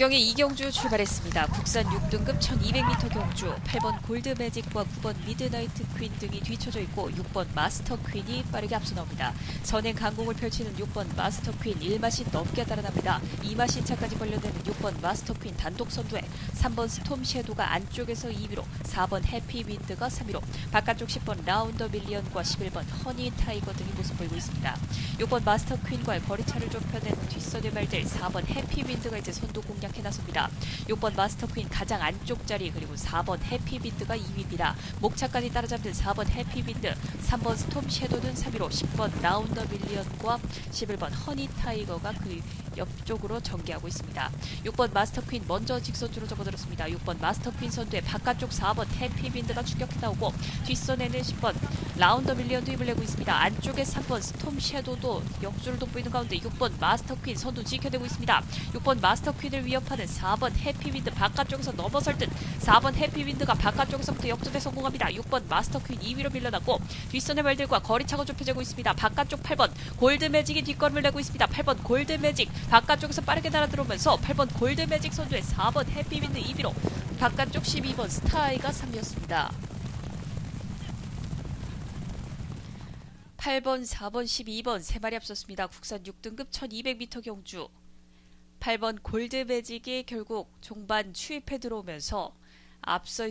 박경희 이경주 출발했습니다. 국산 6등급 1200m 경주 8번 골드 매직과 9번 미드나이트 퀸 등이 뒤쳐져 있고 6번 마스터 퀸이 빠르게 앞서 나옵니다. 선행 강공을 펼치는 6번 마스터 퀸 1마신 넘게 달아납니다. 2마신 차까지 걸려내는 6번 마스터 퀸 단독 선두에 3번 스톰 섀도가 안쪽에서 2위로 4번 해피 윈드가 3위로 바깥쪽 10번 라운더 밀리언과 11번 허니 타이거 등이 모습 보이고 있습니다. 6번 마스터 퀸과의 거리차를 좁혀내는 뒷선의 말들 4번 해피 윈드가 이제 선두 공략 해 나섭니다. 6번 마스터 퀸 가장 안쪽 자리 그리고 4번 해피 윈드가 2위입니다. 목차까지 따라잡는 4번 해피 윈드 3번 스톰 섀도는 3위로 10번 라운더 밀리언과 11번 허니 타이거가 그 옆쪽으로 전개하고 있습니다. 6번 마스터 퀸 먼저 직선주로 접어들었습니다. 6번 마스터 퀸 선두에 바깥쪽 4번 해피 윈드가 추격해 나오고 뒷선에는 10번 라운더 밀리언도 힘을 내고 있습니다. 안쪽에 3번 스톰 섀도도 역수를 돋보이는 가운데 6번 마스터 퀸 선두 지켜내고 있습니다. 6번 마스터 퀸을 위협하는 4번 해피윈드 바깥쪽에서 넘어설 듯 4번 해피윈드가 바깥쪽에서부터 역전에 성공합니다. 6번 마스터 퀸 2위로 밀려났고 뒷선의 말들과 거리차가 좁혀지고 있습니다. 바깥쪽 8번 골드 매직이 뒷걸음을 내고 있습니다. 8번 골드 매직 바깥쪽에서 빠르게 날아들어오면서 8번 골드 매직 선두에 4번 해피윈드 2위로 바깥쪽 12번 스타아이가 3위였습니다. 8번, 4번, 12번 세 마리 앞섰습니다. 국산 6등급 1200m 경주. 8번 골드 매직이 결국 종반 추입해 들어오면서 앞서 있